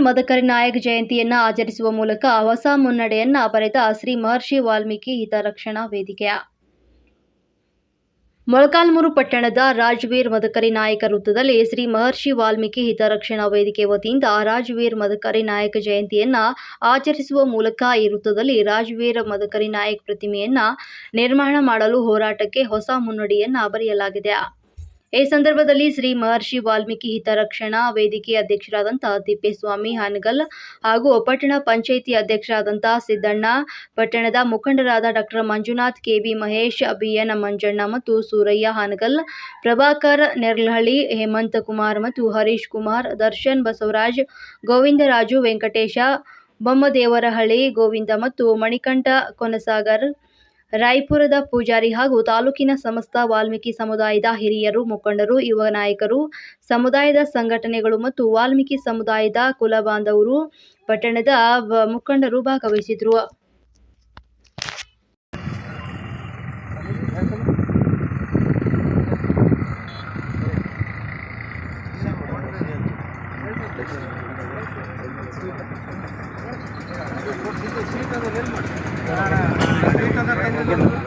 ಮದಕರಿ ನಾಯಕ್ ಜಯಂತಿಯನ್ನ ಆಚರಿಸುವ ಮೂಲಕ ಹೊಸ ಮುನ್ನಡೆಯನ್ನ ಬರೆದ ಶ್ರೀ ಮಹರ್ಷಿ ವಾಲ್ಮೀಕಿ ಹಿತರಕ್ಷಣಾ ವೇದಿಕೆಯ ಮೊಳಕಾಲ್ಮೂರು ಪಟ್ಟಣದ ರಾಜ್ವೀರ್ ಮದಕರಿ ನಾಯಕ ವೃತ್ತದಲ್ಲಿ ಶ್ರೀ ಮಹರ್ಷಿ ವಾಲ್ಮೀಕಿ ಹಿತರಕ್ಷಣಾ ವೇದಿಕೆ ವತಿಯಿಂದ ರಾಜ್ವೀರ್ ಮದಕರಿ ನಾಯಕ ಜಯಂತಿಯನ್ನ ಆಚರಿಸುವ ಮೂಲಕ ಈ ವೃತ್ತದಲ್ಲಿ ರಾಜ್ವೀರ್ ಮದಕರಿ ನಾಯಕ್ ಪ್ರತಿಮೆಯನ್ನ ನಿರ್ಮಾಣ ಮಾಡಲು ಹೋರಾಟಕ್ಕೆ ಹೊಸ ಮುನ್ನುಡಿಯನ್ನ ಬರೆಯಲಾಗಿದೆ. ಈ ಸಂದರ್ಭದಲ್ಲಿ ಶ್ರೀ ಮಹರ್ಷಿ ವಾಲ್ಮೀಕಿ ಹಿತರಕ್ಷಣಾ ವೇದಿಕೆ ಅಧ್ಯಕ್ಷರಾದಂತಹ ತಿಪ್ಪೇಸ್ವಾಮಿ ಹಾನಗಲ್ ಹಾಗೂ ಪಟ್ಟಣ ಪಂಚಾಯಿತಿ ಅಧ್ಯಕ್ಷರಾದಂತಹ ಸಿದ್ದಣ್ಣ, ಪಟ್ಟಣದ ಮುಖಂಡರಾದ doctor Manjunath KB Mahesh BN Manjanna ಮತ್ತು ಸೂರಯ್ಯ ಹಾನಗಲ್, ಪ್ರಭಾಕರ್ ನೆರ್ಲಹಳ್ಳಿ, ಹೇಮಂತ್ ಕುಮಾರ್ ಮತ್ತು ಹರೀಶ್ ಕುಮಾರ್, ದರ್ಶನ್ ಬಸವರಾಜ್ ಗೋವಿಂದರಾಜು ವೆಂಕಟೇಶ, ಬೊಮ್ಮದೇವರಹಳ್ಳಿ, ಗೋವಿಂದ ಮತ್ತು ಮಣಿಕಂಠ ಕೊನಸಾಗರ್ ರಾಯಪುರದ ಪೂಜಾರಿ ಹಾಗೂ ತಾಲೂಕಿನ ಸಮಸ್ತ ವಾಲ್ಮೀಕಿ ಸಮುದಾಯದ ಹಿರಿಯರು, ಮುಖಂಡರು, ಯುವ ನಾಯಕರು, ಸಮುದಾಯದ ಸಂಘಟನೆಗಳು ಮತ್ತು ವಾಲ್ಮೀಕಿ ಸಮುದಾಯದ ಕುಲ ಬಾಂಧವರು, ಪಟ್ಟಣದ ಮುಖಂಡರು ಭಾಗವಹಿಸಿದರು. കൊടുക്കുന്നത്